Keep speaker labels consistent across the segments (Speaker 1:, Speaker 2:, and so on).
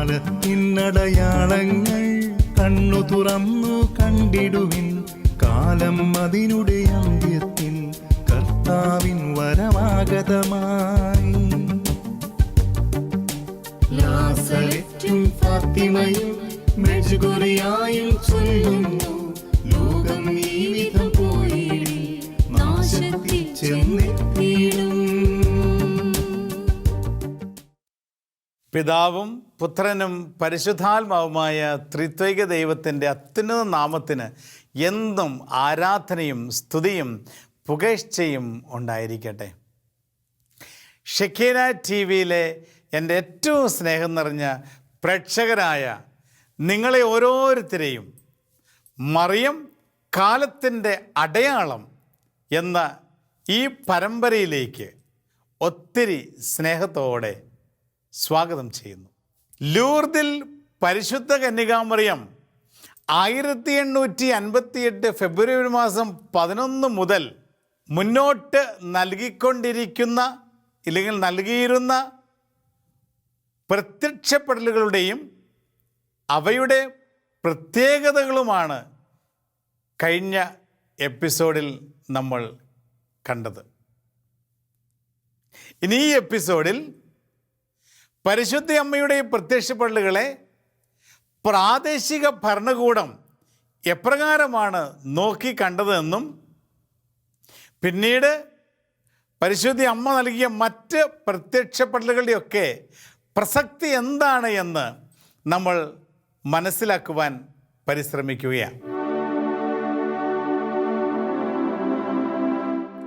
Speaker 1: കാലത്തിനടയാളങ്ങൾ കണ്ണു തുറന്നു കണ്ടിടുവിൻ. കാലം അതിനുടെ അന്ത്യത്തിൽ കർത്താവിൻ വരമാഗതമായി ലാസലറ്റും ഫാത്തിമയും മെഴുകുറിയായും ചൊല്ലുന്നു. ലോകം ഈ വിധം പോയിടി നാശത്തിൽ ചെന്നെത്തിയിടും.
Speaker 2: പിതാവും പുത്രനും പരിശുദ്ധാത്മാവുമായ ത്രിത്വൈക ദൈവത്തിന്റെ അത്യുന്നത നാമത്തിന് എന്നും ആരാധനയും സ്തുതിയും പുകഴ്ചയും ഉണ്ടായിരിക്കട്ടെ. ഷെക്കീന ടി വിയിലെ എന്റെ ഏറ്റവും സ്നേഹം നിറഞ്ഞ പ്രേക്ഷകരായ നിങ്ങളെ ഓരോരുത്തരെയും മറിയം കാലത്തിന്റെ അടയാളം എന്ന ഈ പരമ്പരയിലേക്ക് ഒത്തിരി സ്നേഹത്തോടെ സ്വാഗതം ചെയ്യുന്നു. ലൂർദിൽ പരിശുദ്ധ കന്യകാമറിയം ആയിരത്തി എണ്ണൂറ്റി അൻപത്തിയെട്ട് ഫെബ്രുവരി മാസം പതിനൊന്ന് മുതൽ മുന്നോട്ട് നൽകിക്കൊണ്ടിരിക്കുന്ന ഇല്ലെങ്കിൽ നൽകിയിരുന്ന പ്രത്യക്ഷപ്പെടലുകളുടെയും അവയുടെ പ്രത്യേകതകളുമാണ് കഴിഞ്ഞ എപ്പിസോഡിൽ നമ്മൾ കണ്ടത്. ഇനി ഈ എപ്പിസോഡിൽ പരിശുദ്ധ അമ്മയുടെ ഈ പ്രത്യക്ഷപ്പെടലുകളെ പ്രാദേശിക ഭരണകൂടം എപ്രകാരമാണ് നോക്കി കണ്ടതെന്നും പിന്നീട് പരിശുദ്ധി അമ്മ നൽകിയ മറ്റ് പ്രത്യക്ഷപ്പെടലുകളുടെയൊക്കെ പ്രസക്തി എന്താണ് എന്ന് നമ്മൾ മനസ്സിലാക്കുവാൻ പരിശ്രമിക്കുകയാണ്.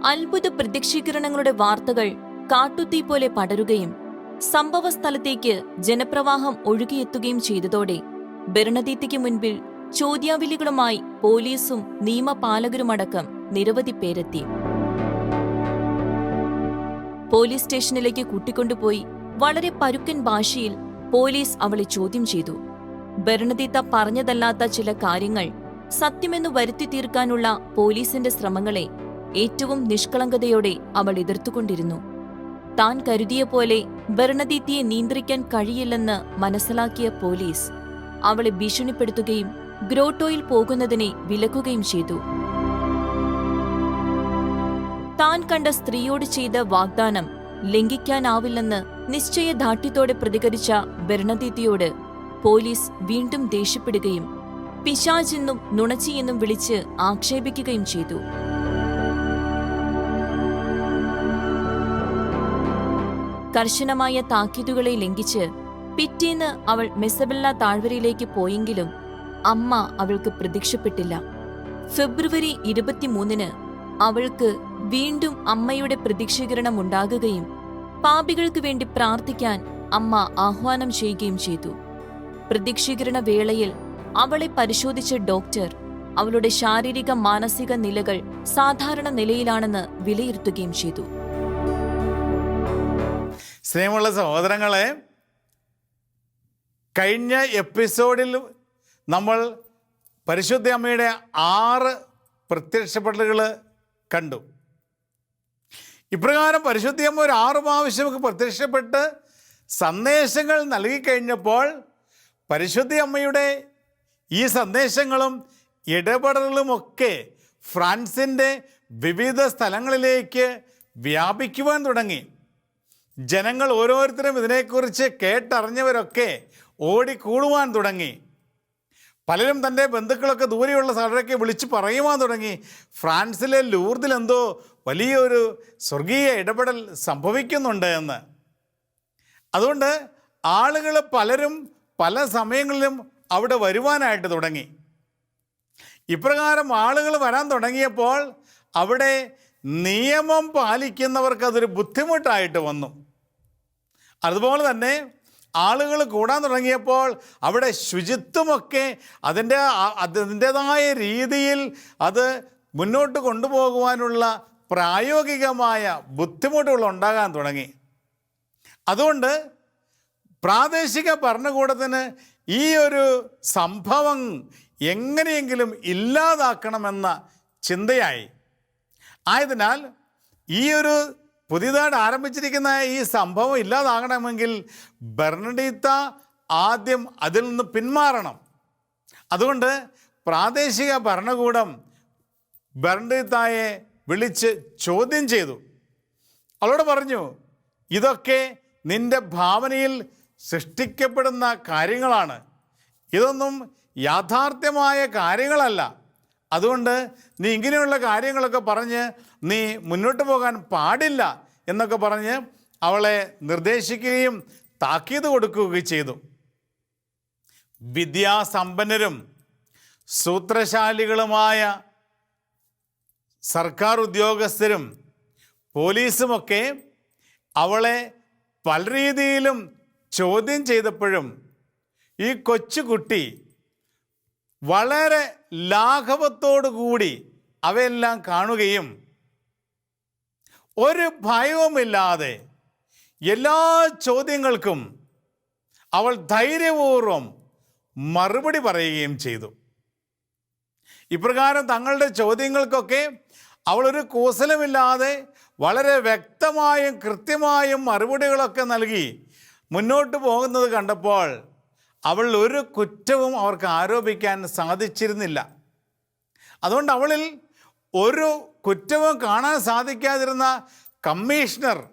Speaker 3: അത്ഭുത പ്രത്യക്ഷീകരണങ്ങളുടെ വാർത്തകൾ കാട്ടുതീ പോലെ പടരുകയും സംഭവ സ്ഥലത്തേക്ക് ജനപ്രവാഹം ഒഴുകിയെത്തുകയും ചെയ്തതോടെ ബെർണദീത്തിക്ക് മുൻപിൽ ചോദ്യാവലികളുമായി പോലീസും നിയമപാലകരുമടക്കം നിരവധി പേരെത്തി. പോലീസ് സ്റ്റേഷനിലേക്ക് കൂട്ടിക്കൊണ്ടുപോയി വളരെ പരുക്കൻ ഭാഷയിൽ പോലീസ് അവളെ ചോദ്യം ചെയ്തു. ബെർണദീത്ത പറഞ്ഞതല്ലാത്ത ചില കാര്യങ്ങൾ സത്യമെന്ന് വരുത്തി തീർക്കാനുള്ള പോലീസിന്റെ ശ്രമങ്ങളെ ഏറ്റവും നിഷ്കളങ്കതയോടെ അവൾ എതിർത്തുകൊണ്ടിരുന്നു. താൻ കരുതിയ പോലെ ഭരണദീത്തിയെ നിയന്ത്രിക്കാൻ കഴിയില്ലെന്ന് മനസ്സിലാക്കിയ പോലീസ് അവളെ ഭീഷണിപ്പെടുത്തുകയും ഗ്രോട്ടോയിൽ പോകുന്നതിനെ വിലക്കുകയും ചെയ്തു. താൻ കണ്ട സ്ത്രീയോട് ചെയ്ത വാഗ്ദാനം ലംഘിക്കാനാവില്ലെന്ന് നിശ്ചയദാർഢ്യത്തോടെ പ്രതികരിച്ച ഭരണദീത്തിയോട് പോലീസ് വീണ്ടും ദേഷ്യപ്പെടുകയും പിശാചെന്നും നുണച്ചിയെന്നും വിളിച്ച് ആക്ഷേപിക്കുകയും ചെയ്തു. കർശനമായ താക്കീതുകളെ ലംഘിച്ച് പിറ്റേന്ന് അവൾ മെസബെല്ല താഴ്വരയിലേക്ക് പോയെങ്കിലും അമ്മ അവൾക്ക് പ്രതീക്ഷപ്പെട്ടില്ല ഫെബ്രുവരി ഇരുപത്തിമൂന്നിന് അവൾക്ക് വീണ്ടും അമ്മയുടെ പ്രതീക്ഷീകരണം ഉണ്ടാകുകയും പാപികൾക്ക് വേണ്ടി പ്രാർത്ഥിക്കാൻ അമ്മ ആഹ്വാനം ചെയ്യുകയും ചെയ്തു. പ്രതീക്ഷീകരണ വേളയിൽ അവളെ പരിശോധിച്ച ഡോക്ടർ അവളുടെ ശാരീരിക മാനസിക നിലകൾ സാധാരണ നിലയിലാണെന്ന് വിലയിരുത്തുകയും ചെയ്തു.
Speaker 2: സ്നേഹമുള്ള സഹോദരങ്ങളെ കഴിഞ്ഞ എപ്പിസോഡിൽ നമ്മൾ പരിശുദ്ധ അമ്മയുടെ ആറ് പ്രത്യക്ഷപ്പെടലുകൾ കണ്ടു. ഇപ്രകാരം പരിശുദ്ധ അമ്മ ഒരു ആറ് പ്രാവശ്യമൊക്കെ പ്രത്യക്ഷപ്പെട്ട് സന്ദേശങ്ങൾ നൽകിക്കഴിഞ്ഞപ്പോൾ പരിശുദ്ധ അമ്മയുടെ ഈ സന്ദേശങ്ങളും ഇടപെടലുമൊക്കെ ഫ്രാൻസിന്റെ വിവിധ സ്ഥലങ്ങളിലേക്ക് വ്യാപിക്കുവാൻ തുടങ്ങി. ജനങ്ങൾ ഓരോരുത്തരും ഇതിനെക്കുറിച്ച് കേട്ടറിഞ്ഞവരൊക്കെ ഓടിക്കൂടുവാൻ തുടങ്ങി. പലരും തന്റെ ബന്ധുക്കളൊക്കെ ദൂരെയുള്ള സ്ഥലമൊക്കെ വിളിച്ച് പറയുവാൻ തുടങ്ങി. ഫ്രാൻസിലെ ലൂർദിലെന്തോ വലിയൊരു സ്വർഗീയ ഇടപെടൽ സംഭവിക്കുന്നുണ്ട് എന്ന്. അതുകൊണ്ട് ആളുകൾ പലരും പല സമയങ്ങളിലും അവിടെ വരുവാനായിട്ട് തുടങ്ങി. ഇപ്രകാരം ആളുകൾ വരാൻ തുടങ്ങിയപ്പോൾ അവിടെ നിയമം പാലിക്കുന്നവർക്ക് അതൊരു ബുദ്ധിമുട്ടായിട്ട് വന്നു. അതുപോലെ തന്നെ ആളുകൾ കൂടാൻ തുടങ്ങിയപ്പോൾ അവിടെ ശുചിത്വമൊക്കെ അതിന്റെ അതിന്റേതായ രീതിയിൽ അത് മുന്നോട്ട് കൊണ്ടുപോകുവാനുള്ള പ്രായോഗികമായ ബുദ്ധിമുട്ടുകൾ ഉണ്ടാകാൻ തുടങ്ങി. അതുകൊണ്ട് പ്രാദേശിക ഭരണകൂടത്തിന് ഈ ഒരു സംഭവം എങ്ങനെയെങ്കിലും ഇല്ലാതാക്കണമെന്ന ചിന്തയായി. ആയതിനാൽ ഈ ഒരു പുതിയതായിട്ട് ആരംഭിച്ചിരിക്കുന്ന ഈ സംഭവം ഇല്ലാതാകണമെങ്കിൽ ബെർണഡീത്ത ആദ്യം അതിൽ നിന്ന് പിന്മാറണം. അതുകൊണ്ട് പ്രാദേശിക ഭരണകൂടം ബർണ്ടിത്തായെ വിളിച്ച് ചോദ്യം ചെയ്തു. അവളോട് പറഞ്ഞു ഇതൊക്കെ നിന്റെ ഭാവനയിൽ സൃഷ്ടിക്കപ്പെടുന്ന കാര്യങ്ങളാണ്. ഇതൊന്നും യാഥാർത്ഥ്യമായ കാര്യങ്ങളല്ല. അതുകൊണ്ട് നീ ഇങ്ങനെയുള്ള കാര്യങ്ങളൊക്കെ പറഞ്ഞ് നീ മുന്നോട്ട് പോകാൻ പാടില്ല എന്നൊക്കെ പറഞ്ഞ് അവളെ നിർദ്ദേശിക്കുകയും താക്കീത് കൊടുക്കുകയും ചെയ്തു. വിദ്യാസമ്പന്നരും സൂത്രശാലികളുമായ സർക്കാർ ഉദ്യോഗസ്ഥരും പോലീസുമൊക്കെ അവളെ പല രീതിയിലും ചോദ്യം ചെയ്തപ്പോഴും ഈ കൊച്ചുകുട്ടി വളരെ ലാഘവത്തോടു കൂടി അവയെല്ലാം കാണുകയും ഒരു ഭയവുമില്ലാതെ എല്ലാ ചോദ്യങ്ങൾക്കും അവൾ ധൈര്യപൂർവം മറുപടി പറയുകയും ചെയ്തു. ഇപ്രകാരം തങ്ങളുടെ ചോദ്യങ്ങൾക്കൊക്കെ അവളൊരു കൂസലമില്ലാതെ വളരെ വ്യക്തമായും കൃത്യമായും മറുപടികളൊക്കെ നൽകി മുന്നോട്ട് പോകുന്നത് കണ്ടപ്പോൾ അവൾ ഒരു കുറ്റവും അവർക്ക് ആരോപിക്കാൻ സാധിച്ചിരുന്നില്ല. അതുകൊണ്ട് അവളിൽ ഒരു കുറ്റവും കാണാൻ സാധിക്കാതിരുന്ന കമ്മീഷണർ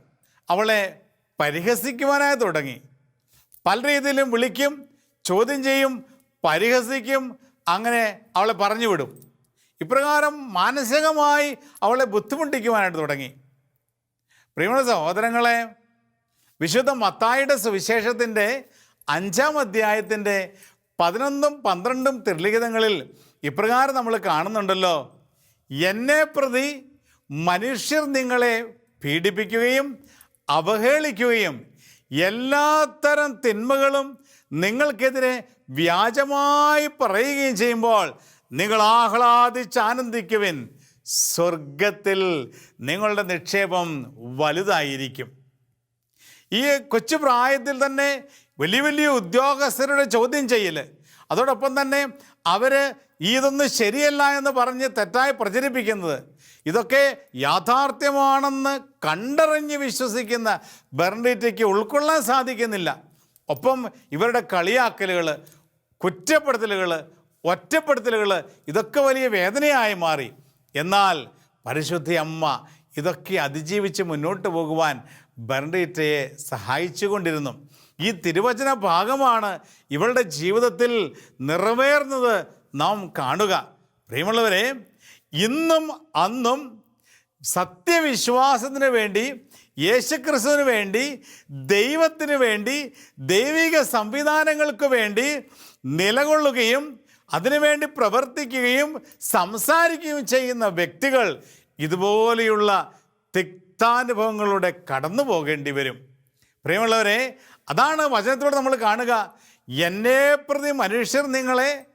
Speaker 2: അവളെ പരിഹസിക്കുവാനായി തുടങ്ങി. പല രീതിയിലും വിളിക്കും ചോദ്യം ചെയ്യും പരിഹസിക്കും അങ്ങനെ അവളെ പറഞ്ഞു വിടും. ഇപ്രകാരം മാനസികമായി അവളെ ബുദ്ധിമുട്ടിക്കുവാനായിട്ട് തുടങ്ങി. പ്രിയമുള്ള സഹോദരങ്ങളെ വിശുദ്ധ മത്തായിയുടെ സുവിശേഷത്തിന്റെ അഞ്ചാം അധ്യായത്തിന്റെ പതിനൊന്നും പന്ത്രണ്ടും തിരുലിഖിതങ്ങളിൽ ഇപ്രകാരം നമ്മൾ കാണുന്നുണ്ടല്ലോ. എന്നെ പ്രതി മനുഷ്യർ നിങ്ങളെ പീഡിപ്പിക്കുകയും അവഹേളിക്കുകയും എല്ലാത്തരം തിന്മകളും നിങ്ങൾക്കെതിരെ വ്യാജമായി പറയുകയും ചെയ്യുമ്പോൾ നിങ്ങൾ ആഹ്ലാദിച്ച് ആനന്ദിക്കുവിൻ. സ്വർഗത്തിൽ നിങ്ങളുടെ നിക്ഷേപം വലുതായിരിക്കും. ഈ കൊച്ചു പ്രായത്തിൽ തന്നെ വലിയ വലിയ ഉദ്യോഗസ്ഥരുടെ ചോദ്യം ചെയ്യൽ. അതോടൊപ്പം തന്നെ അവർ ഇതൊന്നും ശരിയല്ല എന്ന് പറഞ്ഞ് തെറ്റായി പ്രചരിപ്പിക്കുന്നത്. ഇതൊക്കെ യാഥാർത്ഥ്യമാണെന്ന് കണ്ടറിഞ്ഞ് വിശ്വസിക്കുന്ന ബെർണിറ്റയ്ക്ക് ഉൾക്കൊള്ളാൻ സാധിക്കുന്നില്ല. ഒപ്പം ഇവരുടെ കളിയാക്കലുകൾ കുറ്റപ്പെടുത്തലുകൾ ഒറ്റപ്പെടുത്തലുകൾ ഇതൊക്കെ വലിയ വേദനയായി മാറി. എന്നാൽ പരിശുദ്ധി അമ്മ ഇതൊക്കെ അതിജീവിച്ച് മുന്നോട്ട് പോകുവാൻ ബെർണിറ്റയെ സഹായിച്ചുകൊണ്ടിരുന്നു. ഈ തിരുവചന ഭാഗമാണ് ഇവളുടെ ജീവിതത്തിൽ നിറവേറുന്നത് നാം കാണുക. പ്രിയമുള്ളവരെ ഇന്നും അന്നും സത്യവിശ്വാസത്തിന് വേണ്ടി യേശുക്രിസ്തുവിന് വേണ്ടി ദൈവത്തിന് വേണ്ടി ദൈവിക സംവിധാനങ്ങൾക്ക് വേണ്ടി നിലകൊള്ളുകയും അതിനുവേണ്ടി പ്രവർത്തിക്കുകയും സംസാരിക്കുകയും ചെയ്യുന്ന വ്യക്തികൾ ഇതുപോലെയുള്ള തിക്താനുഭവങ്ങളിലൂടെ കടന്നു പോകേണ്ടി വരും. പ്രിയമുള്ളവരെ അതാണ് വചനത്തിലൂടെ നമ്മൾ കാണുക. എന്നെ പ്രതി മനുഷ്യർ നിങ്ങളെ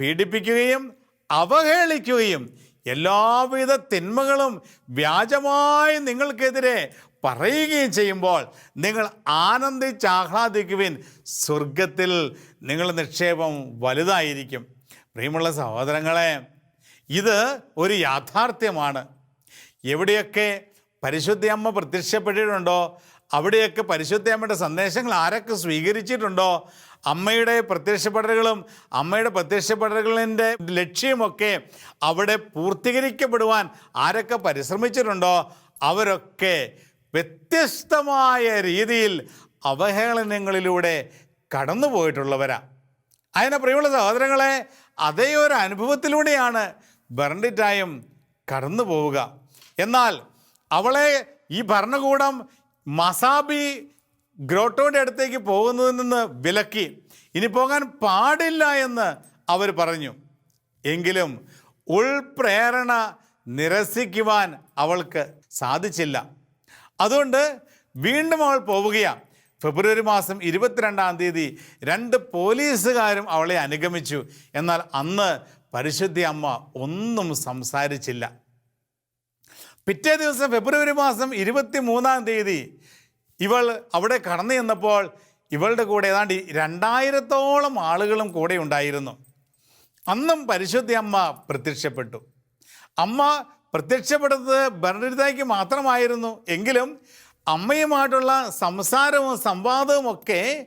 Speaker 2: പീഡിപ്പിക്കുകയും അവഹേളിക്കുകയും എല്ലാവിധ തിന്മകളും വ്യാജമായി നിങ്ങൾക്കെതിരെ പറയുകയും ചെയ്യുമ്പോൾ നിങ്ങൾ ആനന്ദിച്ച് ആഹ്ലാദിക്കുവിൻ. സ്വർഗത്തിൽ നിങ്ങളുടെ നിക്ഷേപം വലുതായിരിക്കും. പ്രിയമുള്ള സഹോദരങ്ങളെ ഇത് ഒരു യാഥാർത്ഥ്യമാണ്. എവിടെയൊക്കെ പരിശുദ്ധ അമ്മ പ്രത്യക്ഷപ്പെട്ടിട്ടുണ്ടോ അവിടെയൊക്കെ പരിശുദ്ധ അമ്മയുടെ സന്ദേശങ്ങൾ ആരൊക്കെ സ്വീകരിച്ചിട്ടുണ്ടോ? അമ്മയുടെ പ്രത്യക്ഷപ്പെടലുകളും അമ്മയുടെ പ്രത്യക്ഷപ്പെടലുകളിന്റെ ലക്ഷ്യമൊക്കെ അവിടെ പൂർത്തീകരിക്കപ്പെടുവാൻ ആരൊക്കെ പരിശ്രമിച്ചിട്ടുണ്ടോ? അവരൊക്കെ വ്യത്യസ്തമായ രീതിയിൽ അവഹേളനങ്ങളിലൂടെ കടന്നു പോയിട്ടുള്ളവരാണ് അതിനെ പ്രിയമുള്ള സഹോദരങ്ങളെ അതേ ഒരു അനുഭവത്തിലൂടെയാണ് ബെർണിറ്റായും കടന്നു പോവുക എന്നാൽ അവളെ ഈ ഭരണകൂടം മസാബി ഗ്രോട്ടോയുടെ അടുത്തേക്ക് പോകുന്നതിൽ നിന്ന് വിലക്കി. ഇനി പോകാൻ പാടില്ല എന്ന് അവർ പറഞ്ഞു. എങ്കിലും ഉൾപ്രേരണ നിരസിക്കുവാൻ അവൾക്ക് സാധിച്ചില്ല. അതുകൊണ്ട് വീണ്ടും അവൾ പോവുകയാണ് ഫെബ്രുവരി മാസം ഇരുപത്തിരണ്ടാം തീയതി രണ്ട് പോലീസുകാരും അവളെ അനുഗമിച്ചു. എന്നാൽ അന്ന് പരിശുദ്ധി അമ്മ ഒന്നും സംസാരിച്ചില്ല. പിറ്റേ ദിവസം ഫെബ്രുവരി മാസം ഇരുപത്തി മൂന്നാം തീയതി ഇവൾ അവിടെ കടന്നു ചെന്നപ്പോൾ ഇവളുടെ കൂടെ ഏതാണ്ട് രണ്ടായിരത്തോളം ആളുകളും കൂടെ ഉണ്ടായിരുന്നു. അന്നും പരിശുദ്ധി അമ്മ പ്രത്യക്ഷപ്പെട്ടു. അമ്മ പ്രത്യക്ഷപ്പെടുന്നത് ബർണിതായ്ക്ക് മാത്രമായിരുന്നു. എങ്കിലും അമ്മയുമായിട്ടുള്ള സംസാരവും സംവാദവും ഒക്കെ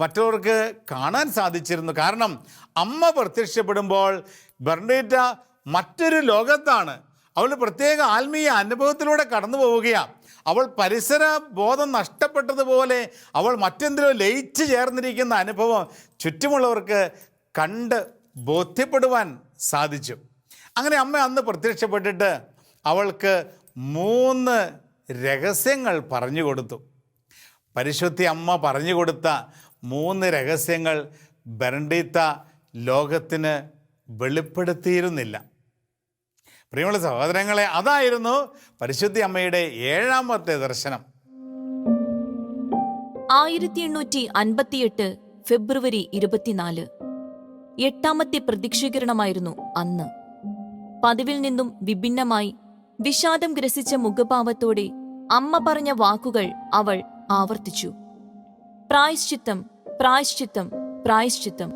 Speaker 2: മറ്റുള്ളവർക്ക് കാണാൻ സാധിച്ചിരുന്നു. കാരണം അമ്മ പ്രത്യക്ഷപ്പെടുമ്പോൾ ബെർണീറ്റ മറ്റൊരു ലോകത്താണ്. അവൾ പ്രത്യേക ആത്മീയ അനുഭവത്തിലൂടെ കടന്നു പോവുകയാണ് അവൾ പരിസര ബോധം നഷ്ടപ്പെട്ടതുപോലെ അവൾ മറ്റെന്തിലോ ലയിച്ചു ചേർന്നിരിക്കുന്ന അനുഭവം ചുറ്റുമുള്ളവർക്ക് കണ്ട് ബോധ്യപ്പെടുവാൻ സാധിച്ചു. അങ്ങനെ അമ്മ അന്ന് പ്രത്യക്ഷപ്പെട്ടിട്ട് അവൾക്ക് മൂന്ന് രഹസ്യങ്ങൾ പറഞ്ഞു കൊടുത്തു. പരിശുദ്ധി അമ്മ പറഞ്ഞു കൊടുത്ത മൂന്ന് രഹസ്യങ്ങൾ ബരണ്ടീത്ത ലോകത്തിന് വെളിപ്പെടുത്തിയിരുന്നില്ല. പ്രിയമുള്ള സഹോദരങ്ങളെ അതായിരുന്നു പരിശുദ്ധി അമ്മയുടെ ഏഴാമത്തെ ദർശനം.
Speaker 3: ആയിരത്തി എണ്ണൂറ്റി അൻപത്തിയെട്ട് ഫെബ്രുവരി ഇരുപത്തിനാല്. എട്ടാമത്തെ പ്രതീക്ഷീകരണമായിരുന്നു അന്ന്. പതിവിൽ നിന്നും വിഭിന്നമായി വിഷാദം ഗ്രസിച്ച മുഖഭാവത്തോടെ അമ്മ പറഞ്ഞ വാക്കുകൾ അവൾ ആവർത്തിച്ചു. പ്രായശ്ചിത്തം പ്രായശ്ചിത്തം പ്രായശ്ചിത്തം.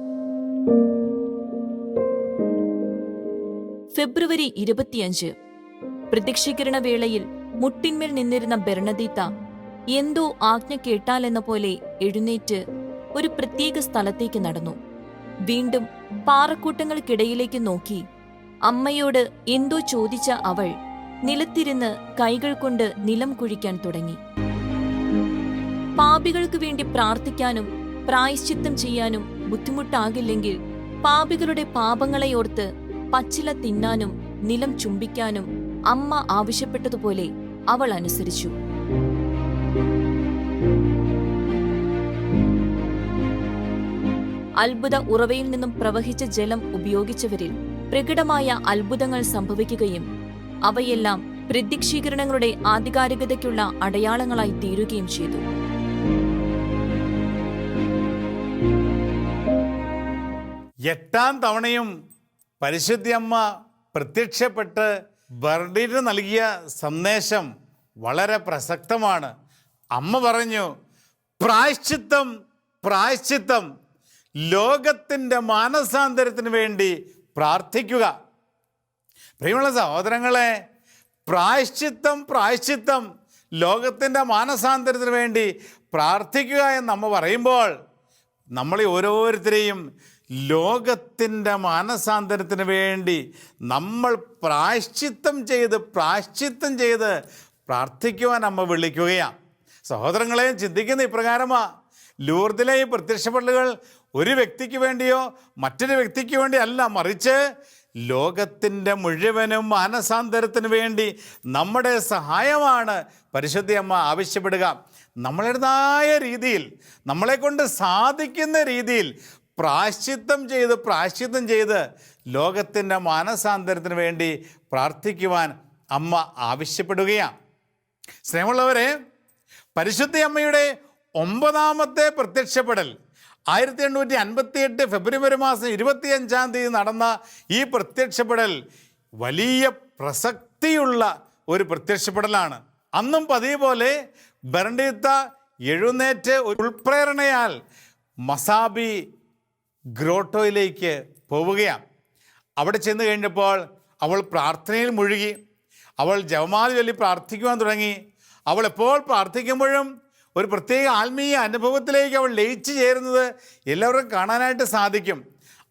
Speaker 3: ഫെബ്രുവരി ഇരുപത്തിയഞ്ച്. പ്രത്യക്ഷീകരണ വേളയിൽ മുട്ടിന്മേൽ നിന്നിരുന്ന ബെർണദീത്ത എന്തോ ആജ്ഞ കേട്ടാലെന്ന പോലെ എഴുന്നേറ്റ് ഒരു പ്രത്യേക സ്ഥലത്തേക്ക് നടന്നു. വീണ്ടും പാറക്കൂട്ടങ്ങൾക്കിടയിലേക്ക് നോക്കി. അമ്മയോട് എന്തോ ചോദിച്ച അവൾ നിലത്തിരുന്ന് കൈകൾ കൊണ്ട് നിലം കുഴിക്കാൻ തുടങ്ങി. പാപികൾക്ക് വേണ്ടി പ്രാർത്ഥിക്കാനും പ്രായശ്ചിത്തം ചെയ്യാനും ബുദ്ധിമുട്ടാകില്ലെങ്കിൽ പാപികളുടെ പാപങ്ങളെ ഓർത്ത് പച്ചില തിന്നാനും നിലം ചുംബിക്കാനും അമ്മ ആവശ്യപ്പെട്ടതുപോലെ അവൾ അനുസരിച്ചു. അത്ഭുത ഉറവയിൽ നിന്നും പ്രവഹിച്ച ജലം ഉപയോഗിച്ചവരിൽ പ്രകടമായ അത്ഭുതങ്ങൾ സംഭവിക്കുകയും അവയെല്ലാം പ്രത്യക്ഷീകരണങ്ങളുടെ ആധികാരികതയ്ക്കുള്ള അടയാളങ്ങളായി തീരുകയും ചെയ്തു.
Speaker 2: എട്ടാം തവണയും പരിശുദ്ധി അമ്മ പ്രത്യക്ഷപ്പെട്ട് ബർഡിന് നൽകിയ സന്ദേശം വളരെ പ്രസക്തമാണ്. അമ്മ പറഞ്ഞു പ്രായശ്ചിത്തം പ്രായശ്ചിത്തം. ലോകത്തിന്റെ മാനസാന്തരത്തിന് വേണ്ടി പ്രാർത്ഥിക്കുക. പ്രിയമുള്ള സഹോദരങ്ങളെ പ്രായശ്ചിത്തം പ്രായശ്ചിത്തം. ലോകത്തിന്റെ മാനസാന്തരത്തിന് വേണ്ടി പ്രാർത്ഥിക്കുക എന്ന് അമ്മ പറയുമ്പോൾ നമ്മളെ ഓരോരുത്തരെയും ലോകത്തിന്റെ മാനസാന്തരത്തിന് വേണ്ടി നമ്മൾ പ്രായശ്ചിത്തം ചെയ്ത് പ്രായശ്ചിത്തം ചെയ്ത് പ്രാർത്ഥിക്കുവാൻ അമ്മ വിളിക്കുകയാണ്. സഹോദരങ്ങളെ ചിന്തിക്കുന്ന ഇപ്രകാരമാ. ലൂർദിലെ ഈ പ്രത്യക്ഷപ്പെടലുകൾ ഒരു വ്യക്തിക്ക് വേണ്ടിയോ മറ്റൊരു വ്യക്തിക്ക് വേണ്ടിയല്ല മറിച്ച് ലോകത്തിന്റെ മുഴുവനും മാനസാന്തരത്തിന് വേണ്ടി നമ്മുടെ സഹായമാണ് പരിശുദ്ധി അമ്മ ആവശ്യപ്പെടുക. നമ്മളുടേതായ രീതിയിൽ നമ്മളെക്കൊണ്ട് സാധിക്കുന്ന രീതിയിൽ പ്രാശ്ചിത്തം ചെയ്ത് പ്രാശ്ചിത്തം ചെയ്ത് ലോകത്തിന്റെ മാനസാന്തരത്തിന് വേണ്ടി പ്രാർത്ഥിക്കുവാൻ അമ്മ ആവശ്യപ്പെടുകയാണ്. സ്നേഹമുള്ളവരെ പരിശുദ്ധ അമ്മയുടെ ഒമ്പതാമത്തെ പ്രത്യക്ഷപ്പെടൽ ആയിരത്തി എണ്ണൂറ്റി അൻപത്തി എട്ട് ഫെബ്രുവരി മാസം ഇരുപത്തിയഞ്ചാം തീയതി നടന്ന ഈ പ്രത്യക്ഷപ്പെടൽ വലിയ പ്രസക്തിയുള്ള ഒരു പ്രത്യക്ഷപ്പെടലാണ്. അന്നും പതിവ് പോലെ ബർണ്ടീത്ത എഴുന്നേറ്റ് ഉൾപ്രേരണയാൽ മസാബി ഗ്രോട്ടോയിലേക്ക് പോവുകയാണ്. അവിടെ ചെന്ന് കഴിഞ്ഞപ്പോൾ അവൾ പ്രാർത്ഥനയിൽ മുഴുകി. അവൾ ജവമാതി ചൊല്ലി പ്രാർത്ഥിക്കുവാൻ തുടങ്ങി. അവൾ എപ്പോൾ പ്രാർത്ഥിക്കുമ്പോഴും ഒരു പ്രത്യേക ആത്മീയ അനുഭവത്തിലേക്ക് അവൾ ലയിച്ചു ചേരുന്നത് എല്ലാവർക്കും കാണാനായിട്ട് സാധിക്കും.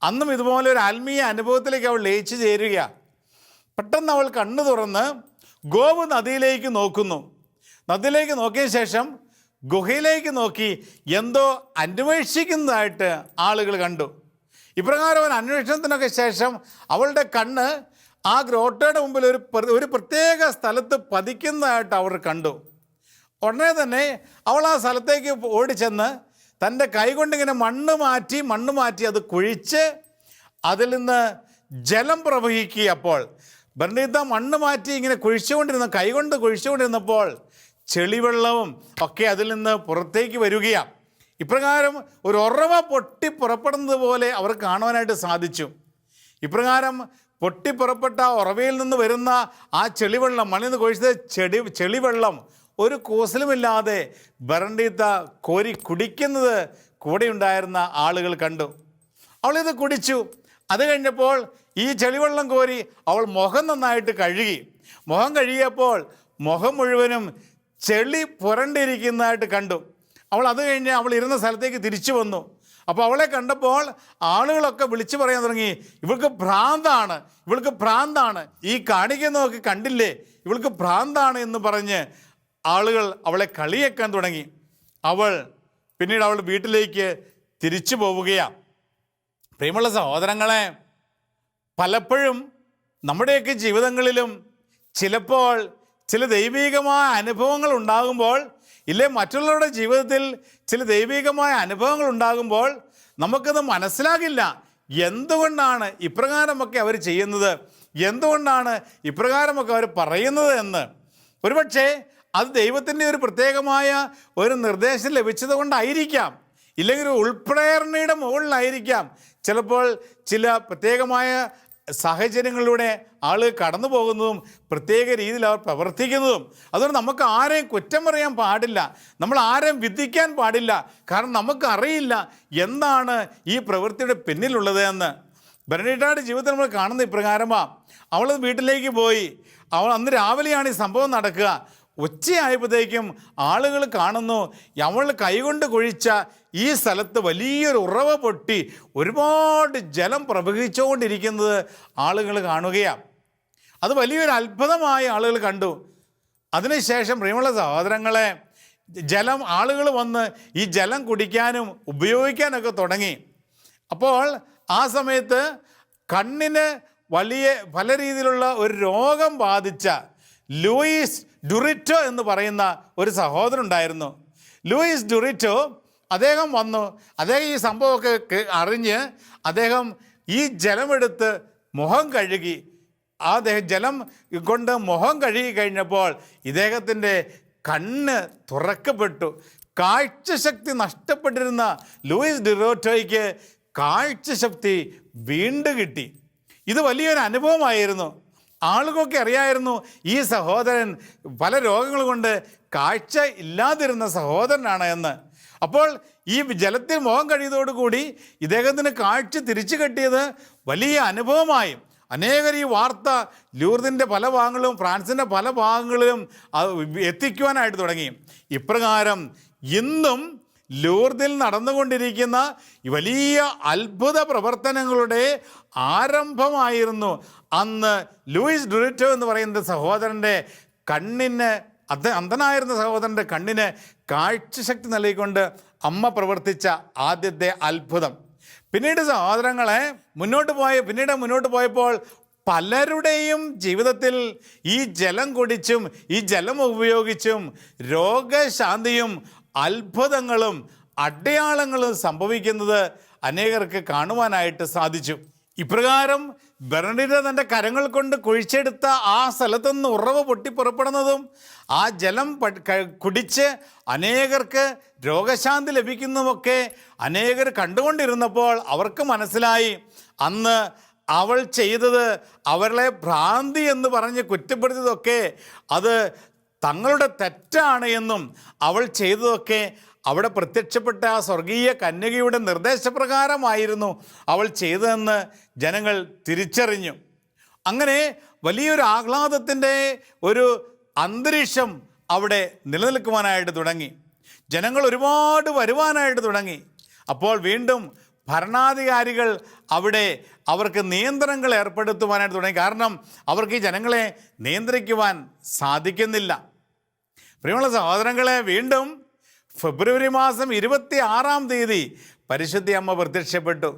Speaker 2: അന്നും ഇതുപോലെ ഒരു ആത്മീയ അനുഭവത്തിലേക്ക് അവൾ ലയിച്ചു ചേരുക പെട്ടെന്ന് അവൾ കണ്ണു തുറന്ന് ഗോവ് നദിയിലേക്ക് നോക്കുന്നു. നദിയിലേക്ക് നോക്കിയ ശേഷം ഗുഹയിലേക്ക് നോക്കി എന്തോ അന്വേഷിക്കുന്നതായിട്ട് ആളുകൾ കണ്ടു. ഇപ്രകാരം അവൻ അന്വേഷണത്തിനൊക്കെ ശേഷം അവളുടെ കണ്ണ് ആ ഗ്രോട്ടയുടെ മുമ്പിൽ ഒരു ഒരു പ്രത്യേക സ്ഥലത്ത് പതിക്കുന്നതായിട്ട് അവർ കണ്ടു. ഉടനെ തന്നെ അവൾ ആ സ്ഥലത്തേക്ക് ഓടിച്ചെന്ന് തന്റെ കൈകൊണ്ടിങ്ങനെ മണ്ണ് മാറ്റി മണ്ണ് മാറ്റി അത് കുഴിച്ച് അതിൽ നിന്ന് ജലം പ്രവഹിക്കുക അപ്പോൾ മണ്ണ് മാറ്റി ഇങ്ങനെ കുഴിച്ചുകൊണ്ടിരുന്ന കൈകൊണ്ട് കുഴിച്ചുകൊണ്ടിരുന്നപ്പോൾ ചെളിവെള്ളവും ഒക്കെ അതിൽ നിന്ന് പുറത്തേക്ക് വരികയാണ്. ഇപ്രകാരം ഒരു ഉറവ പൊട്ടി പുറപ്പെടുന്നത് പോലെ അവർ കാണുവാനായിട്ട് സാധിച്ചു. ഇപ്രകാരം പൊട്ടിപ്പുറപ്പെട്ട ഉറവയിൽ നിന്ന് വരുന്ന ആ ചെളിവെള്ളം മണ്ണിൽ നിന്ന് കൊഴിച്ചത് ചെടി ചെളിവെള്ളം ഒരു കൂസലുമില്ലാതെ ബരണ്ടീത്ത കോരി കുടിക്കുന്നത് കൂടെയുണ്ടായിരുന്ന ആളുകൾ കണ്ടു. അവളിത് കുടിച്ചു. അത് കഴിഞ്ഞപ്പോൾ ഈ ചെളിവെള്ളം കോരി അവൾ മുഖം നന്നായിട്ട് കഴുകി. മുഖം കഴുകിയപ്പോൾ മുഖം മുഴുവനും ചെളി പുരണ്ടിരിക്കുന്നതായിട്ട് കണ്ടു. അവൾ അത് കഴിഞ്ഞ് അവൾ ഇരുന്ന സ്ഥലത്തേക്ക് തിരിച്ചു വന്നു. അപ്പോൾ അവളെ കണ്ടപ്പോൾ ആളുകളൊക്കെ വിളിച്ചു പറയാൻ തുടങ്ങി ഇവൾക്ക് ഭ്രാന്താണ് ഇവൾക്ക് ഭ്രാന്താണ്. ഈ കാണിക്കുന്നതൊക്കെ കണ്ടില്ലേ ഇവൾക്ക് ഭ്രാന്താണ് എന്ന് പറഞ്ഞ് ആളുകൾ അവളെ കളിയാക്കാൻ തുടങ്ങി. അവൾ പിന്നീട് അവൾ വീട്ടിലേക്ക് തിരിച്ചു പോവുകയാണ് പ്രിയമുള്ള സഹോദരങ്ങളെ പലപ്പോഴും നമ്മുടെയൊക്കെ ജീവിതങ്ങളിലും ചിലപ്പോൾ ചില ദൈവികമായ അനുഭവങ്ങൾ ഉണ്ടാകുമ്പോൾ ഇല്ലേ മറ്റുള്ളവരുടെ ജീവിതത്തിൽ ചില ദൈവികമായ അനുഭവങ്ങൾ ഉണ്ടാകുമ്പോൾ നമുക്കത് മനസ്സിലാകില്ല. എന്തുകൊണ്ടാണ് ഇപ്രകാരമൊക്കെ അവർ ചെയ്യുന്നത്? എന്തുകൊണ്ടാണ് ഇപ്രകാരമൊക്കെ അവർ പറയുന്നത് എന്ന്? ഒരുപക്ഷെ അത് ദൈവത്തിന്റെ ഒരു പ്രത്യേകമായ ഒരു നിർദ്ദേശം ലഭിച്ചത് കൊണ്ടായിരിക്കാം. ഇല്ലെങ്കിൽ ഉൾപ്രേരണയുടെ മുകളിലായിരിക്കാം. ചിലപ്പോൾ ചില പ്രത്യേകമായ സാഹചര്യങ്ങളിലൂടെ ആളുകൾ കടന്നു പോകുന്നതും പ്രത്യേക രീതിയിൽ അവർ പ്രവർത്തിക്കുന്നതും. അതുകൊണ്ട് നമുക്ക് ആരെയും കുറ്റം പറയാൻ പാടില്ല. നമ്മൾ ആരെയും വിധിക്കാൻ പാടില്ല. കാരണം നമുക്കറിയില്ല എന്താണ് ഈ പ്രവൃത്തിയുടെ പിന്നിലുള്ളത് എന്ന്. ബെനഡിറ്റായുടെ ജീവിതത്തിൽ നമ്മൾ കാണുന്ന ഇപ്രകാരമാണ് അവൾ വീട്ടിലേക്ക് പോയി. അവൾ അന്ന് രാവിലെയാണ് ഈ സംഭവം നടക്കുക. ഉച്ചയായപ്പോഴത്തേക്കും ആളുകൾ കാണുന്നു അവൾ കൈകൊണ്ട് കുഴിച്ച ഈ സ്ഥലത്ത് വലിയൊരു ഉറവ പൊട്ടി ഒരുപാട് ജലം പ്രവഹിച്ചുകൊണ്ടിരിക്കുന്നത് ആളുകൾ കാണുകയാണ് അത് വലിയൊരു അത്ഭുതമായി ആളുകൾ കണ്ടു. അതിനുശേഷം പ്രിയമുള്ള സഹോദരങ്ങളെ ജലം ആളുകൾ വന്ന് ഈ ജലം കുടിക്കാനും ഉപയോഗിക്കാനൊക്കെ തുടങ്ങി. അപ്പോൾ ആ സമയത്ത് കണ്ണിന് വലിയ പല രീതിയിലുള്ള ഒരു രോഗം ബാധിച്ച ലൂയിസ് ഡുറിറ്റോ എന്ന് പറയുന്ന ഒരു സഹോദരൻ ഉണ്ടായിരുന്നു ലൂയിസ് ഡുറിറ്റോ അദ്ദേഹം വന്നു. അദ്ദേഹം ഈ സംഭവമൊക്കെ അറിഞ്ഞ് അദ്ദേഹം ഈ ജലമെടുത്ത് മുഖം കഴുകി. ആ അദ്ദേഹം ജലം കൊണ്ട് മുഖം കഴുകി കഴിഞ്ഞപ്പോൾ ഇദ്ദേഹത്തിന്റെ കണ്ണ് തുറക്കപ്പെട്ടു. കാഴ്ചശക്തി നഷ്ടപ്പെട്ടിരുന്ന ലൂയിസ് ഡിറോറ്റോയ്ക്ക് കാഴ്ചശക്തി വീണ്ടും കിട്ടി. ഇത് വലിയൊരു അനുഭവമായിരുന്നു. ആളുകൾക്ക് അറിയായിരുന്നു ഈ സഹോദരൻ പല രോഗങ്ങൾ കൊണ്ട് കാഴ്ച ഇല്ലാതിരുന്ന സഹോദരനാണ് എന്ന്. അപ്പോൾ ഈ ജലത്തിൽ മുഖം കഴിയതോടുകൂടി ഇദ്ദേഹത്തിന് കാഴ്ച തിരിച്ചു കിട്ടിയത് വലിയ അനുഭവമായി. അനേകർ ഈ വാർത്ത ലൂർദിന്റെ പല ഭാഗങ്ങളിലും ഫ്രാൻസിന്റെ പല ഭാഗങ്ങളിലും എത്തിക്കുവാനായിട്ട് തുടങ്ങി. ഇപ്രകാരം ഇന്നും ലൂർദിൽ നടന്നുകൊണ്ടിരിക്കുന്ന വലിയ അത്ഭുത പ്രവർത്തനങ്ങളുടെ ആരംഭമായിരുന്നു. അന്ന് ലൂയിസ് ഡുറിറ്റോ എന്ന് പറയുന്ന സഹോദരന്റെ കണ്ണിന് അത് അന്ധനായിരുന്ന സഹോദരന്റെ കണ്ണിന് കാഴ്ചശക്തി നൽകിക്കൊണ്ട് അമ്മ പ്രവർത്തിച്ച ആദ്യത്തെ അത്ഭുതം. പിന്നീട് സഹോദരങ്ങളെ മുന്നോട്ട് പോയ പിന്നീട് മുന്നോട്ട് പോയപ്പോൾ പലരുടെയും ജീവിതത്തിൽ ഈ ജലം കുടിച്ചും ഈ ജലം ഉപയോഗിച്ചും രോഗശാന്തിയും അത്ഭുതങ്ങളും അടയാളങ്ങളും സംഭവിക്കുന്നത് അനേകർക്ക് കാണുവാനായിട്ട് സാധിച്ചു. ഇപ്രകാരം ബെർണിഡ തന്റെ കരങ്ങൾ കൊണ്ട് കുഴിച്ചെടുത്ത ആ സ്ഥലത്തു നിന്ന് ഉറവ് പൊട്ടിപ്പുറപ്പെടുന്നതും ആ ജലം കുടിച്ച് അനേകർക്ക് രോഗശാന്തി ലഭിക്കുന്നതുമൊക്കെ അനേകർ കണ്ടുകൊണ്ടിരുന്നപ്പോൾ അവർക്ക് മനസ്സിലായി. അന്ന് അവൾ ചെയ്തത് അവളെ ഭ്രാന്തി എന്ന് പറഞ്ഞ് കുറ്റപ്പെടുത്തിയതൊക്കെ അത് തങ്ങളുടെ തെറ്റാണ് എന്നും അവൾ ചെയ്തതൊക്കെ അവിടെ പ്രത്യക്ഷപ്പെട്ട ആ സ്വർഗീയ കന്യകയുടെ നിർദ്ദേശപ്രകാരമായിരുന്നു അവൾ ചെയ്തതെന്ന് ജനങ്ങൾ തിരിച്ചറിഞ്ഞു. അങ്ങനെ വലിയൊരു ആഹ്ലാദത്തിന്റെ ഒരു അന്തരീക്ഷം അവിടെ നിലനിൽക്കുവാനായിട്ട് തുടങ്ങി. ജനങ്ങൾ ഒരുപാട് വരുവാനായിട്ട് തുടങ്ങി. അപ്പോൾ വീണ്ടും ഭരണാധികാരികൾ അവിടെ അവർക്ക് നിയന്ത്രണങ്ങൾ ഏർപ്പെടുത്തുവാനായിട്ട് തുടങ്ങി. കാരണം അവർക്ക് ഈ ജനങ്ങളെ നിയന്ത്രിക്കുവാൻ സാധിക്കുന്നില്ല. പ്രിയമുള്ള സഹോദരങ്ങളെ വീണ്ടും ഫെബ്രുവരി മാസം ഇരുപത്തി ആറാം തീയതി പരിശുദ്ധി അമ്മ പ്രത്യക്ഷപ്പെട്ടു.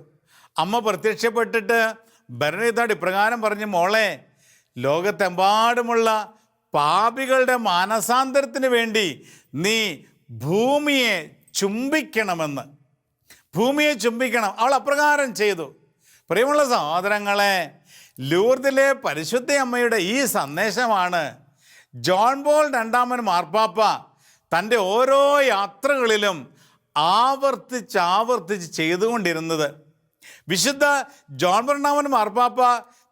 Speaker 2: അമ്മ പ്രത്യക്ഷപ്പെട്ടിട്ട് ഭരണിതാട് ഇപ്രകാരം പറഞ്ഞു മോളെ ലോകത്തെമ്പാടുമുള്ള പാപികളുടെ മാനസാന്തരത്തിന് വേണ്ടി നീ ഭൂമിയെ ചുംബിക്കണമെന്ന്. ഭൂമിയെ ചുംബിക്കണം അവൾ അപ്രകാരം ചെയ്തു. പ്രിയമുള്ള സഹോദരങ്ങളെ ലൂർദിലെ പരിശുദ്ധ അമ്മയുടെ ഈ സന്ദേശമാണ് ജോൺ ബോൾ രണ്ടാമൻ മാർപ്പാപ്പ തന്റെ ഓരോ യാത്രകളിലും ആവർത്തിച്ച് ആവർത്തിച്ച് ചെയ്തുകൊണ്ടിരുന്നത്. വിശുദ്ധ ജോൺ ബർണാമൻ മാർപ്പാപ്പ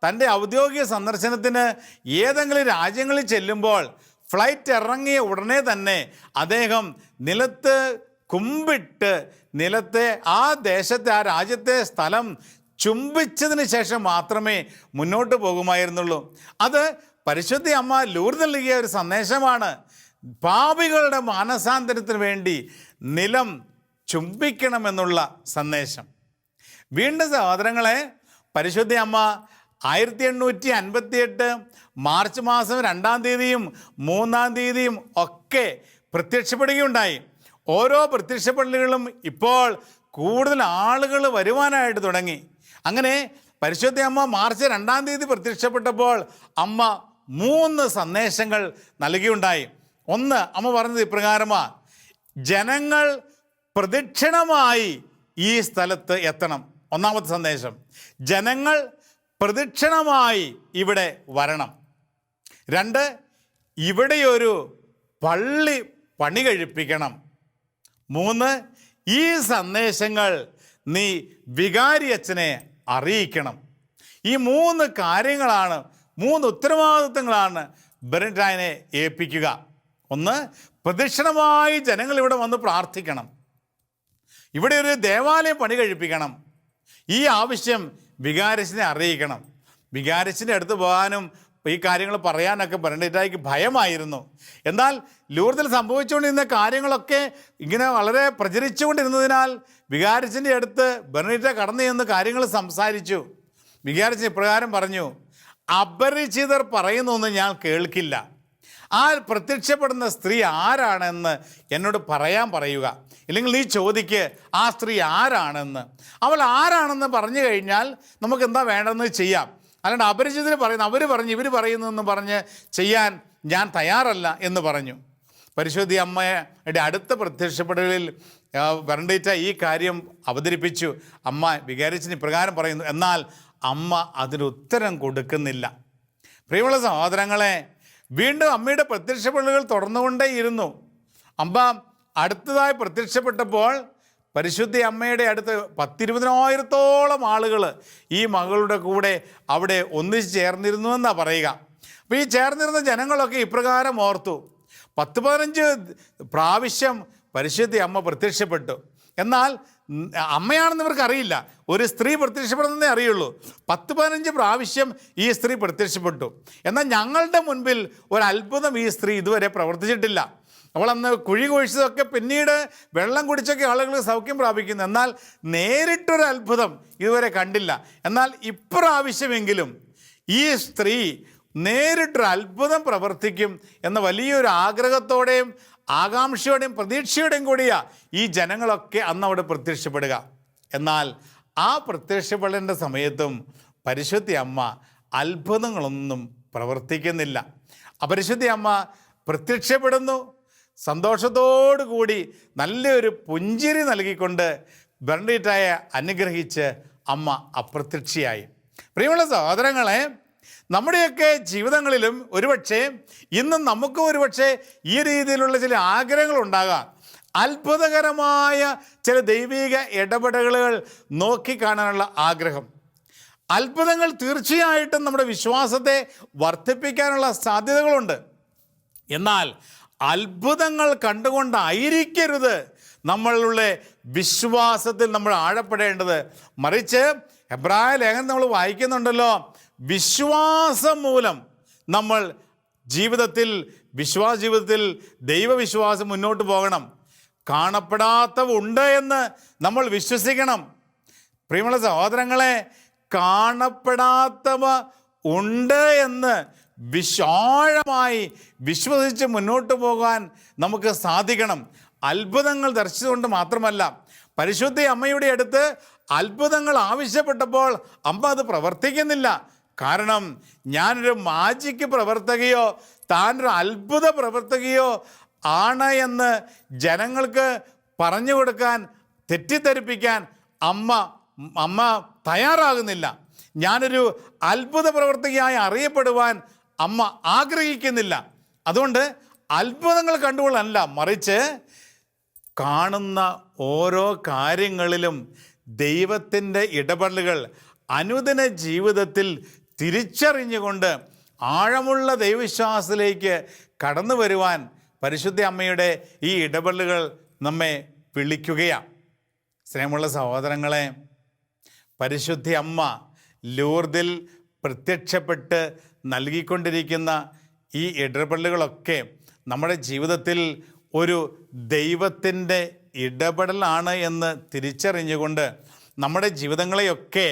Speaker 2: തന്റെ ഔദ്യോഗിക സന്ദർശനത്തിന് ഏതെങ്കിലും രാജ്യങ്ങളിൽ ചെല്ലുമ്പോൾ ഫ്ലൈറ്റ് ഇറങ്ങിയ ഉടനെ തന്നെ അദ്ദേഹം നിലത്ത് കുമ്പിട്ട് നിലത്തെ ആ ദേശത്തെ ആ രാജ്യത്തെ സ്ഥലം ചുംബിച്ചതിന് ശേഷം മാത്രമേ മുന്നോട്ട് പോകുമായിരുന്നുള്ളൂ. അത് പരിശുദ്ധി അമ്മ ലൂർ നൽകിയ ഒരു സന്ദേശമാണ്. പാപികളുടെ മാനസാന്തരത്തിന് വേണ്ടി നിലം ചുംബിക്കണമെന്നുള്ള സന്ദേശം. വീണ്ടും സഹോദരങ്ങളെ പരിശുദ്ധ അമ്മ ആയിരത്തി എണ്ണൂറ്റി അൻപത്തിയെട്ട് മാർച്ച് മാസം രണ്ടാം തീയതിയും മൂന്നാം തീയതിയും ഒക്കെ പ്രത്യക്ഷപ്പെടുകയുണ്ടായി. ഓരോ പ്രത്യക്ഷപ്പെടലുകളും ഇപ്പോൾ കൂടുതൽ ആളുകൾ വരുവാനായിട്ട് തുടങ്ങി. അങ്ങനെ പരിശുദ്ധ അമ്മ മാർച്ച് രണ്ടാം തീയതി പ്രത്യക്ഷപ്പെട്ടപ്പോൾ അമ്മ മൂന്ന് സന്ദേശങ്ങൾ നൽകിയുണ്ടായി. ഒന്ന് അമ്മ പറഞ്ഞത് ഇപ്രകാരമാണ് ജനങ്ങൾ പ്രദക്ഷിണമായി ഈ സ്ഥലത്ത് എത്തണം. ഒന്നാമത്തെ സന്ദേശം. ജനങ്ങൾ പ്രദക്ഷിണമായി ഇവിടെ വരണം. രണ്ട് ഇവിടെയൊരു പള്ളി പണി കഴിപ്പിക്കണം. മൂന്ന് ഈ സന്ദേശങ്ങൾ നീ വികാരി അച്ഛനെ അറിയിക്കണം. ഈ മൂന്ന് കാര്യങ്ങളാണ് മൂന്ന് ഉത്തരവാദിത്വങ്ങളാണ് ബെറിന്റായനെ ഏൽപ്പിക്കുക. ഒന്ന് പ്രദക്ഷിണമായി ജനങ്ങൾ ഇവിടെ വന്ന് പ്രാർത്ഥിക്കണം. ഇവിടെ ഒരു ദേവാലയം പണി കഴിപ്പിക്കണം. ഈ ആവശ്യം വികാരസിനെ അറിയിക്കണം. വികാരസിന്റെ അടുത്ത് പോകാനും ഈ കാര്യങ്ങൾ പറയാനൊക്കെ ബെർണഡേറ്റായിക്ക് ഭയമായിരുന്നു. എന്നാൽ ലൂർദിൽ സംഭവിച്ചുകൊണ്ടിരുന്ന കാര്യങ്ങളൊക്കെ ഇങ്ങനെ വളരെ പ്രചരിച്ചുകൊണ്ടിരുന്നതിനാൽ വികാരസിന്റെ അടുത്ത് ബെർണിറ്റ കടന്നു ചെന്ന് കാര്യങ്ങൾ സംസാരിച്ചു. വികാരച്ചൻ ഇപ്രകാരം പറഞ്ഞു അപരിചിതർ പറയുന്നൊന്നും ഞാൻ കേൾക്കില്ല. ആ പ്രത്യക്ഷപ്പെടുന്ന സ്ത്രീ ആരാണെന്ന് എന്നോട് പറയാൻ പറയുക. ഇല്ലെങ്കിൽ നീ ചോദിക്ക് ആ സ്ത്രീ ആരാണെന്ന്. അവൾ ആരാണെന്ന് പറഞ്ഞു കഴിഞ്ഞാൽ നമുക്ക് എന്താ വേണ്ടതെന്ന് ചെയ്യാം. അല്ലാണ്ട് അപരിചിതർ പറയുന്ന അവർ പറഞ്ഞ് ഇവർ പറയുന്നു എന്ന് പറഞ്ഞ് ചെയ്യാൻ ഞാൻ തയ്യാറല്ല എന്ന് പറഞ്ഞു. പരിശുദ്ധി അമ്മയുടെ അടുത്ത പ്രത്യക്ഷപ്പെടലിൽ വരണ്ടേറ്റ ഈ കാര്യം അവതരിപ്പിച്ചു. അമ്മ വികാരിച്ചിന് ഇപ്രകാരം പറയുന്നു എന്നാൽ അമ്മ അതിന് ഉത്തരം കൊടുക്കുന്നില്ല. പ്രിയമുള്ള സഹോദരങ്ങളെ വീണ്ടും അമ്മയുടെ പ്രത്യക്ഷപ്പെടലുകൾ തുടർന്നുകൊണ്ടേയിരുന്നു. അമ്മ അടുത്തതായി പ്രത്യക്ഷപ്പെട്ടപ്പോൾ പരിശുദ്ധി അമ്മയുടെ അടുത്ത് പത്തിരുപതിനായിരത്തോളം ആളുകൾ ഈ മകളുടെ കൂടെ അവിടെ ഒന്നിച്ച് ചേർന്നിരുന്നു എന്നാണ് പറയുക. അപ്പോൾ ഈ ചേർന്നിരുന്ന ജനങ്ങളൊക്കെ ഇപ്രകാരം ഓർത്തു. പത്ത് പതിനഞ്ച് പ്രാവശ്യം പരിശുദ്ധി അമ്മ പ്രത്യക്ഷപ്പെട്ടു. എന്നാൽ അമ്മയാണെന്ന് ഇവർക്ക് അറിയില്ല. ഒരു സ്ത്രീ പ്രത്യക്ഷപ്പെടുന്നതേ അറിയുള്ളൂ. പത്ത് പതിനഞ്ച് പ്രാവശ്യം ഈ സ്ത്രീ പ്രത്യക്ഷപ്പെട്ടു. എന്നാൽ ഞങ്ങളുടെ മുൻപിൽ ഒരു അത്ഭുതം ഈ സ്ത്രീ ഇതുവരെ പ്രവർത്തിച്ചിട്ടില്ല. അവൾ അന്ന് കുഴി കുഴിച്ചതൊക്കെ പിന്നീട് വെള്ളം കുടിച്ചൊക്കെ ആളുകൾ സൗഖ്യം പ്രാപിക്കുന്നു. എന്നാൽ നേരിട്ടൊരു അത്ഭുതം ഇതുവരെ കണ്ടില്ല. എന്നാൽ ഇപ്രാവശ്യമെങ്കിലും ഈ സ്ത്രീ നേരിട്ടൊരു അത്ഭുതം പ്രവർത്തിക്കും എന്ന വലിയൊരു ആഗ്രഹത്തോടെയും ആകാംക്ഷയോടെയും പ്രതീക്ഷയോടെയും കൂടിയ ഈ ജനങ്ങളൊക്കെ അന്ന് അവിടെ പ്രത്യക്ഷപ്പെടുക. എന്നാൽ ആ പ്രത്യക്ഷപ്പെടേണ്ട സമയത്തും പരിശുദ്ധി അമ്മ അത്ഭുതങ്ങളൊന്നും പ്രവർത്തിക്കുന്നില്ല. അപരിശുദ്ധി അമ്മ പ്രത്യക്ഷപ്പെടുന്നു. സന്തോഷത്തോടു കൂടി നല്ലൊരു പുഞ്ചിരി നൽകിക്കൊണ്ട് ബെർണീറ്റായ അനുഗ്രഹിച്ച് അമ്മ അപ്രത്യക്ഷയായി. പ്രിയമുള്ള സഹോദരങ്ങളെ നമ്മുടെയൊക്കെ ജീവിതങ്ങളിലും ഒരുപക്ഷെ ഇന്നും നമുക്കും ഒരുപക്ഷെ ഈ രീതിയിലുള്ള ചില ആഗ്രഹങ്ങൾ ഉണ്ടാകാം. അത്ഭുതകരമായ ചില ദൈവിക ഇടപെടലുകൾ നോക്കിക്കാണാനുള്ള ആഗ്രഹം. അത്ഭുതങ്ങൾ തീർച്ചയായിട്ടും നമ്മുടെ വിശ്വാസത്തെ വർദ്ധിപ്പിക്കാനുള്ള സാധ്യതകളുണ്ട്. എന്നാൽ അത്ഭുതങ്ങൾ കണ്ടുകൊണ്ടായിരിക്കരുത് നമ്മളുടെ വിശ്വാസത്തിൽ നമ്മൾ ആഴപ്പെടേണ്ടത്. മറിച്ച് എബ്രായ ലേഖനം നമ്മൾ വായിക്കുന്നുണ്ടല്ലോ. വിശ്വാസം മൂലം നമ്മൾ ജീവിതത്തിൽ വിശ്വാസ ജീവിതത്തിൽ ദൈവവിശ്വാസം മുന്നോട്ട് പോകണം. കാണപ്പെടാത്തവ ഉണ്ട് എന്ന് നമ്മൾ വിശ്വസിക്കണം. പ്രിയമുള്ള സഹോദരങ്ങളെ കാണപ്പെടാത്തവ ഉണ്ട് എന്ന് വിശാഴമായി വിശ്വസിച്ച് മുന്നോട്ട് പോകാൻ നമുക്ക് സാധിക്കണം. അത്ഭുതങ്ങൾ ദർശിച്ചുകൊണ്ട് മാത്രമല്ല പരിശുദ്ധ അമ്മയുടെ അടുത്ത് അത്ഭുതങ്ങൾ ആവശ്യപ്പെട്ടപ്പോൾ അമ്മ അത് പ്രവർത്തിക്കുന്നില്ല. കാരണം ഞാനൊരു മാജിക്ക് പ്രവർത്തകയോ താനൊരു അത്ഭുത പ്രവർത്തകയോ ആണ് എന്ന് ജനങ്ങൾക്ക് പറഞ്ഞു കൊടുക്കാൻ തെറ്റിദ്ധരിപ്പിക്കാൻ അമ്മ അമ്മ തയ്യാറാകുന്നില്ല. ഞാനൊരു അത്ഭുത പ്രവർത്തകയായി അറിയപ്പെടുവാൻ അമ്മ ആഗ്രഹിക്കുന്നില്ല. അതുകൊണ്ട് അത്ഭുതങ്ങൾ കണ്ടുകൊള്ളല്ല മറിച്ച് കാണുന്ന ഓരോ കാര്യങ്ങളിലും ദൈവത്തിന്റെ ഇടപെടലുകൾ അനുദിന ജീവിതത്തിൽ തിരിച്ചറിഞ്ഞുകൊണ്ട് ആഴമുള്ള ദൈവവിശ്വാസത്തിലേക്ക് കടന്നു വരുവാൻ പരിശുദ്ധ അമ്മയുടെ ഈ ഇടപെടലുകൾ നമ്മെ വിളിക്കുകയാണ്. സ്നേഹമുള്ള സഹോദരങ്ങളെ പരിശുദ്ധി അമ്മ ലൂർദിൽ പ്രത്യക്ഷപ്പെട്ട് നൽകിക്കൊണ്ടിരിക്കുന്ന ഈ ഇടപെടലുകളൊക്കെ നമ്മുടെ ജീവിതത്തിൽ ഒരു ദൈവത്തിന്റെ ഇടപെടലാണ് എന്ന് തിരിച്ചറിഞ്ഞുകൊണ്ട് നമ്മുടെ ജീവിതങ്ങളെയൊക്കെ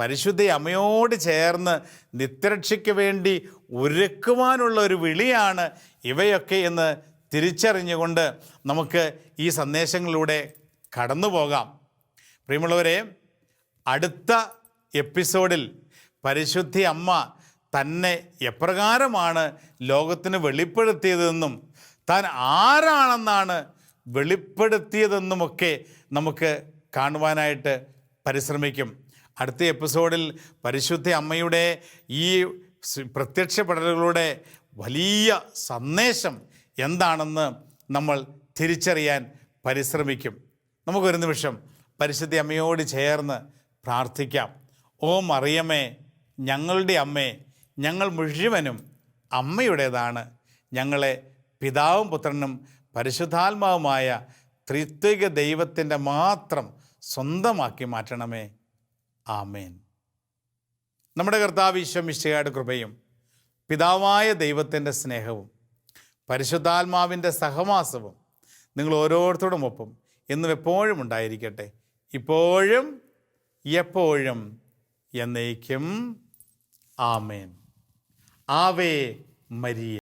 Speaker 2: പരിശുദ്ധ അമ്മയോട് ചേർന്ന് നിത്യരക്ഷയ്ക്ക് വേണ്ടി ഒരുക്കുവാനുള്ള ഒരു വിളിയാണ് ഇവയൊക്കെ എന്ന് തിരിച്ചറിഞ്ഞുകൊണ്ട് നമുക്ക് ഈ സന്ദേശങ്ങളിലൂടെ കടന്നു പോകാം. പ്രിയമുള്ളവരെ അടുത്ത എപ്പിസോഡിൽ പരിശുദ്ധി അമ്മ തന്നെ എപ്രകാരമാണ് ലോകത്തിന് വെളിപ്പെടുത്തിയതെന്നും താൻ ആരാണെന്നാണ് വെളിപ്പെടുത്തിയതെന്നുമൊക്കെ നമുക്ക് കാണുവാനായിട്ട് പരിശ്രമിക്കും. അടുത്ത എപ്പിസോഡിൽ പരിശുദ്ധ അമ്മയുടെ ഈ പ്രത്യക്ഷ പ്രത്യക്ഷപ്പെടലുകളുടെ വലിയ സന്ദേശം എന്താണെന്ന് നമ്മൾ തിരിച്ചറിയാൻ പരിശ്രമിക്കും. നമുക്കൊരു നിമിഷം പരിശുദ്ധ അമ്മയോട് ചേർന്ന് പ്രാർത്ഥിക്കാം. ഓ മറിയമേ ഞങ്ങളുടെ അമ്മേ ഞങ്ങൾ മുഴുവനും അമ്മയുടേതാണ്. ഞങ്ങളെ പിതാവും പുത്രനും പരിശുദ്ധാത്മാവുമായ ത്രിത്വിക ദൈവത്തിന്റെ മാത്രം സ്വന്തമാക്കി മാറ്റണമേ. ആമേൻ. നമ്മുടെ കർത്താവ് ഈശ്വമിഷ്ടയുടെ കൃപയും പിതാവായ ദൈവത്തിന്റെ സ്നേഹവും പരിശുദ്ധാത്മാവിന്റെ സഹവാസവും നിങ്ങൾ ഓരോരുത്തരോടുമൊപ്പം എന്നും എപ്പോഴും ഉണ്ടായിരിക്കട്ടെ. ഇപ്പോഴും എപ്പോഴും എന്നേക്കും. ആമേൻ. ആവേ മരിയ.